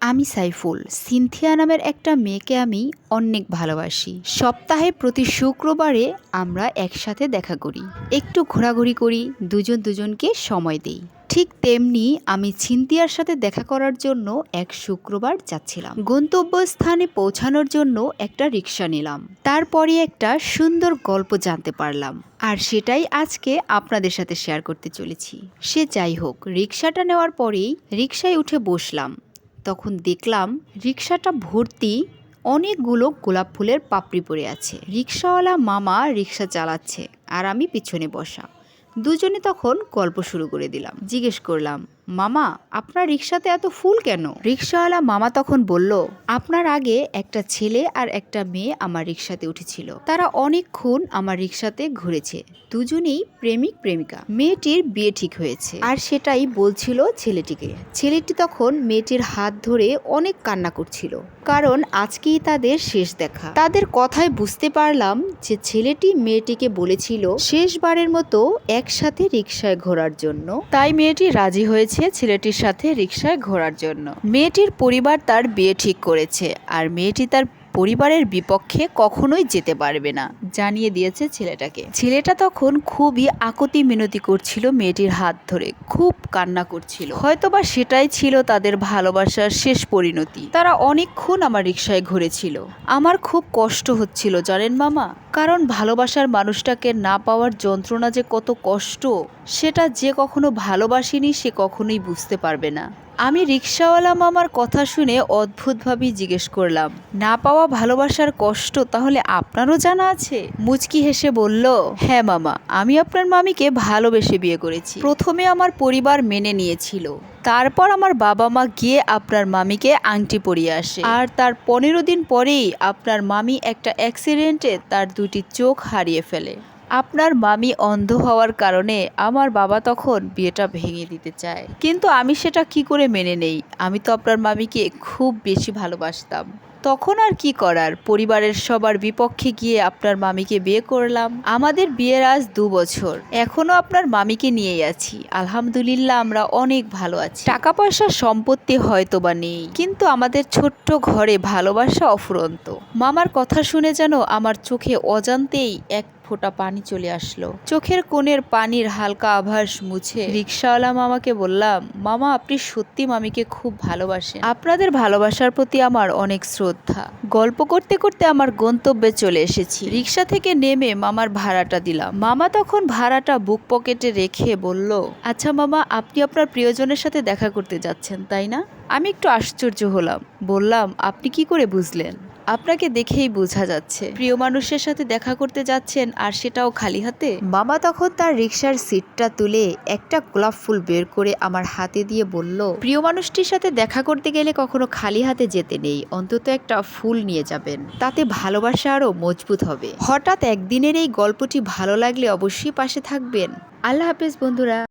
আমি সাইফুল। সিনথিয়া নামের একটা মেয়েকে আমি অনেক ভালোবাসি। সপ্তাহে প্রতি শুক্রবারে আমরা একসাথে দেখা করি। একটু ঘোরাঘুরি করি, দুজন দুজনকে সময় দেই। ঠিক তেমনি আমি ছিনতিয়ার সাথে দেখা করার জন্য এক শুক্রবার যাচ্ছিলাম। গন্তব্যস্থানে পৌঁছানোর জন্য একটা রিক্সা নিলাম। তারপরে একটা সুন্দর গল্প জানতে পারলাম। আর সেটাই আজকে আপনাদের সাথে শেয়ার করতে চলেছি। সে যাই হোক রিক্সাটা নেওয়ার পরেই রিক্সায় উঠে বসলাম। তখন দেখলাম রিক্সাটা ভর্তি অনেকগুলো গোলাপ ফুলের পাপড়ি পড়ে আছে। রিক্সাওয়ালা মামা রিক্সা চালাচ্ছে আর আমি পিছনে বসা। দুজনে তখন গল্প শুরু করে দিলাম। জিজ্ঞেস করলাম মামা, আপনার রিক্সাতে এত ফুল কেন? রিক্সাওয়ালা মামা তখন বলল, আপনার আগে একটা ছেলে আর একটা মেয়ে আমার রিক্সাতে উঠেছিল। তারা অনেকক্ষণ আমার রিক্সাতে ঘুরেছে। দুজনেই প্রেমিক, প্রেমিকা। মেয়েটির বিয়ে ঠিক হয়েছে। আর সেটাই বলছিল ছেলেটিকে। ছেলেটি তখন মেয়েটির হাত ধরে অনেক কান্না করছিল। কারণ আজকেই তাদের শেষ দেখা। তাদের কথায় বুঝতে পারলাম যে ছেলেটি মেয়েটিকে বলেছিল, শেষবারের মতো একসাথে রিক্সায় ঘোরার জন্য। তাই মেয়েটি রাজি হয়েছে ছেলেটির সাথে রিক্সায় ঘোরার জন্য। মেয়েটির পরিবার তার বিয়ে ঠিক করেছে আর মেয়েটি তার পরিবারের বিপক্ষে কখনোই যেতে পারবে না, জানিয়ে দিয়েছে ছেলেটাকে। ছেলেটা তখন খুবই আকতি মিনতি করছিল মেয়েটির হাত ধরে, খুব কান্না করছিল। হয়তোবা সেটাই ছিল তাদের ভালোবাসার শেষ পরিণতি। তারা অনেকক্ষণ আমার রিক্সায় ঘুরেছিল। আমার খুব কষ্ট হচ্ছিল, জানেন মামা? কারণ ভালোবাসার মানুষটাকে না পাওয়ার যন্ত্রণা যে কত কষ্ট, সেটা যে কখনো ভালোবাসিনি সে কখনোই বুঝতে পারবে না। আমি রিক্সাওয়ালা মামার কথা শুনে অদ্ভুতভাবেই জিজ্ঞেস করলাম, না পাওয়া ভালোবাসার কষ্ট তাহলে আপনারও জানা আছে? মুচকি হেসে বলল হ্যাঁ মামা, আমি আপনার মামিকে ভালোবেসে বিয়ে করেছি। প্রথমে আমার পরিবার মেনে নিয়েছিল। তারপর আমার বাবা মা গিয়ে আপনার মামিকে আংটি পরিয়ে আসে। আর তার পনেরো দিন পরেই আপনার মামি একটা অ্যাক্সিডেন্টে তার দুটি চোখ হারিয়ে ফেলে। আপনার মামি অন্ধ হওয়ার কারণে আমার বাবা তখন বিয়েটা ভেঙে দিতে চায়। কিন্তু আমি সেটা কি করে মেনে নেই? আমি তো আপনার মামিকে খুব বেশি ভালোবাসতাম। তখন আর কি করার? পরিবারের সবার বিপক্ষে গিয়ে আপনার মামিকে বিয়ে করলাম। আমাদের বিয়ের আজ দু বছর। এখনও আপনার মামিকে নিয়েই আছি। আলহামদুলিল্লাহ, আমরা অনেক ভালো আছি। টাকা পয়সা সম্পত্তি হয়তো বা নেই, কিন্তু আমাদের ছোট্ট ঘরে ভালোবাসা অফুরন্ত। মামার কথা শুনে যেন আমার চোখে অজান্তেই এক ফোঁটা পানি চলে আসলো। চোখের কোণের পানির হালকা আভাস মুছে রিক্সাওয়ালা মামাকে বললাম, মামা, আপনি সত্যি মামিকে খুব ভালোবাসেন। আপনাদের ভালোবাসার প্রতি আমার অনেক শ্রদ্ধা। গল্প করতে করতে আমার গন্তব্যে চলে এসেছি। রিক্সা থেকে নেমে মামার ভাড়াটা দিলাম। মামা তখন ভাড়াটা বুক পকেটে রেখে বলল আচ্ছা মামা, আপনি আপনার প্রিয়জনের সাথে দেখা করতে যাচ্ছেন, তাই না? আমি একটু আশ্চর্য হলাম। বললাম, আপনি কি করে বুঝলেন? আপনাকে দেখেই বোঝা যাচ্ছে। প্রিয় মানুষের সাথে দেখা করতে যাচ্ছেন আর সেটাও খালি হাতে। মামা তখন তার রিক্সার সিটটা তুলে একটা গোলাপ ফুল বের করে আমার হাতে দিয়ে বলল প্রিয় মানুষটির সাথে দেখা করতে গেলে কখনো খালি হাতে যেতে নেই অন্তত একটা ফুল নিয়ে যাবেন। তাতে ভালোবাসা আরও মজবুত হবে। হঠাৎ একদিনের এই গল্পটি ভালো লাগলে অবশ্যই পাশে থাকবেন। আল্লাহ হাফেজ বন্ধুরা।